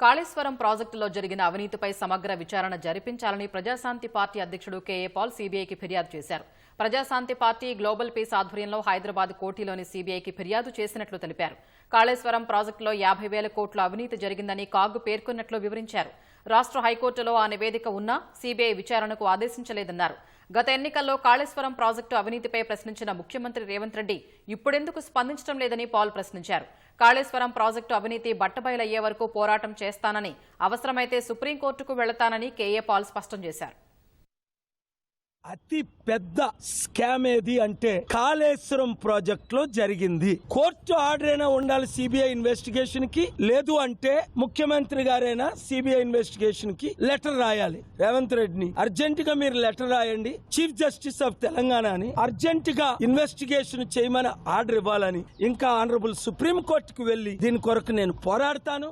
కాళేశ్వరం ప్రాజెక్టులో జరిగిన అవినీతిపై సమగ్ర విచారణ జరిపించాలని ప్రజాశాంతి పార్టీ అధ్యక్షుడు కేఏ పాల్ సీబీఐకి ఫిర్యాదు చేశారు. ప్రజాశాంతి పార్టీ గ్లోబల్ పీస్ ఆధ్వర్యంలో హైదరాబాద్ కోటిలోని సీబీఐకి ఫిర్యాదు చేసినట్లు తెలిపారు. కాళేశ్వరం ప్రాజెక్టులో యాభై వేల కోట్ల అవినీతి జరిగిందని కాగ్ పేర్కొన్నట్లు వివరించారు. రాష్ట్ర హైకోర్టులో ఆ నివేదిక ఉన్నా సీబీఐ విచారణకు ఆదేశించలేదన్నారు. గత ఎన్నికల్లో కాళేశ్వరం ప్రాజెక్టు అవినీతిపై ప్రశ్నించిన ముఖ్యమంత్రి రేవంత్ రెడ్డి ఇప్పుడెందుకు స్పందించడం లేదని పాల్ ప్రశ్నించారు. కాళేశ్వరం ప్రాజెక్టు అవినీతి బట్టబయలయ్యే వరకు పోరాటం చేస్తానని అవసరమైతే సుప్రీంకోర్టుకు వెళతానని కేఏ పాల్ స్పష్టం చేశారు. అతి పెద్ద స్కామ్ ఏది అంటే కాళేశ్వరం ప్రాజెక్ట్లో జరిగింది. కోర్టు ఆర్డర్ అయినా ఉండాలి సిబిఐ ఇన్వెస్టిగేషన్కి. లేదు అంటే ముఖ్యమంత్రి గారైనా సిబిఐ ఇన్వెస్టిగేషన్కి లెటర్ రాయాలి. రేవంత్ రెడ్డిని. అర్జెంట్గా మీరు లెటర్ రాయండి. చీఫ్ జస్టిస్ ఆఫ్ తెలంగాణ అని అర్జెంట్గా ఇన్వెస్టిగేషన్ చేయమని ఆర్డర్ ఇవ్వాలని. ఇంకా ఆనరబుల్ సుప్రీం కోర్టుకు వెళ్ళి దీని కొరకు నేను పోరాడతాను.